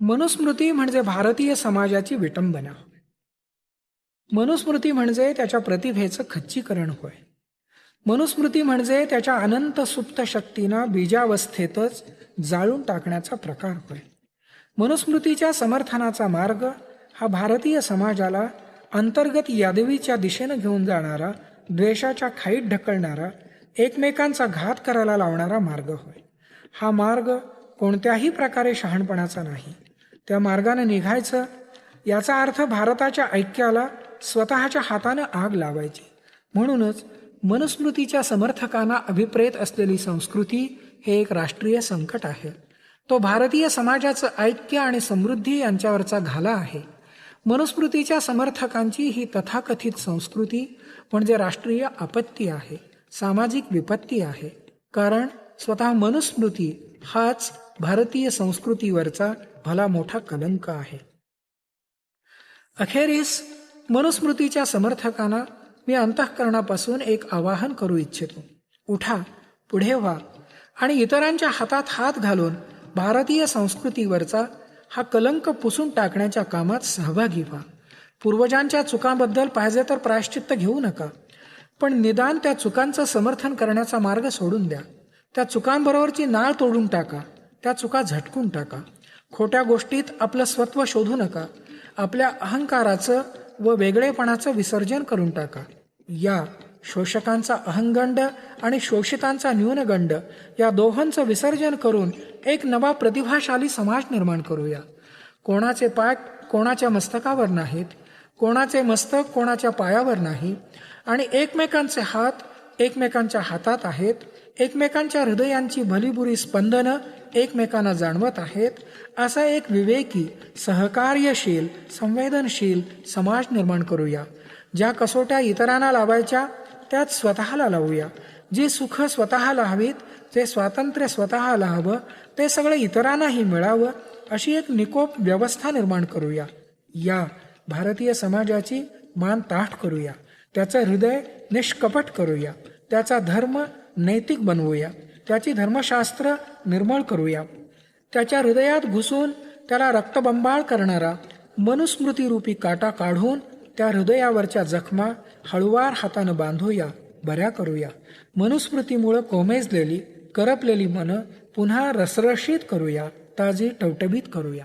मनुस्मृती म्हणजे भारतीय समाजाची विटंबना. मनुस्मृती म्हणजे त्याच्या प्रतिभेचं खच्चीकरण होय. मनुस्मृती म्हणजे त्याच्या अनंत सुप्त शक्तीनं बीजावस्थेतच जाळून टाकण्याचा प्रकार होय. मनुस्मृतीच्या समर्थनाचा मार्ग हा भारतीय समाजाला अंतर्गत यादवीच्या दिशेनं घेऊन जाणारा द्वेषाच्या खाईत ढकलणारा एकमेकांचा घात करायला लावणारा मार्ग होय. हा मार्ग कोणत्याही प्रकारे शहाणपणाचा नाही. त्या मार्गाने निघायचं याचा अर्थ भारताच्या ऐक्याला स्वतःच्या हातानं आग लावायची. म्हणूनच मनुस्मृतीच्या समर्थकांना अभिप्रेत असलेली संस्कृती हे एक राष्ट्रीय संकट आहे. तो भारतीय समाजाचं ऐक्य आणि समृद्धी यांच्यावरचा घाला आहे. मनुस्मृतीच्या समर्थकांची ही तथाकथित संस्कृती म्हणजे राष्ट्रीय आपत्ती आहे सामाजिक विपत्ती आहे. कारण स्वतः मनुस्मृती हाच भारतीय संस्कृतीवरचा भला मोठा कलंक आहे. अखेरीस मनुस्मृतीच्या समर्थकांना मी अंतःकरणापासून एक आवाहन करू इच्छितो. उठा पुढे व्हा आणि इतरांच्या हातात हात घालून भारतीय संस्कृतीवरचा हा कलंक पुसून टाकण्याच्या कामात सहभागी व्हा. पूर्वजांच्या चुकांबद्दल पाहिजे तर प्रायश्चित्त घेऊ नका पण निदान त्या चुकांचं समर्थन करण्याचा मार्ग सोडून द्या. त्या चुकांबरोबरची नाळ तोडून टाका. त्या चुका झटकून टाका. खोट्या गोष्टीत आपलं स्वत्व शोधू नका. आपल्या अहंकाराचं व वेगळेपणाचं विसर्जन करून टाका. या शोषकांचा अहंगंड आणि शोषितांचा न्यूनगंड या दोहोंचं विसर्जन करून एक नवा प्रतिभाशाली समाज निर्माण करूया. कोणाचे पाय कोणाच्या मस्तकावर नाहीत कोणाचे मस्तक कोणाच्या पायावर नाही आणि एकमेकांचे हात एकमेकांच्या हातात आहेत एकमेकांच्या हृदयांची भलीबुरी स्पंदनं एकमेकांना जाणवत आहेत असा एक विवेकी सहकार्यशील संवेदनशील समाज निर्माण करूया ज्या कसोट्या इतरांना लावायच्या त्यात स्वतःला लावूया. जी सुख स्वतःला हवीत जे स्वातंत्र्य स्वतःला हवं ते सगळं इतरांनाही मिळावं अशी एक निकोप व्यवस्था निर्माण करूया. या भारतीय समाजाची मान ताठ करूया. त्याचं हृदय निष्कपट करूया. त्याचा धर्म नैतिक बनवूया. त्याची धर्मशास्त्र निर्मळ करूया. त्याच्या हृदयात घुसून त्याला रक्तबंबाळ करणारा मनुस्मृतीरूपी काटा काढून त्या हृदयावरच्या जखमा हळुवार हातानं बांधूया बऱ्या करूया. मनुस्मृतीमुळं कोमेजलेली करपलेली मनं पुन्हा रसरशीत करूया ताजी टवटबीत करूया.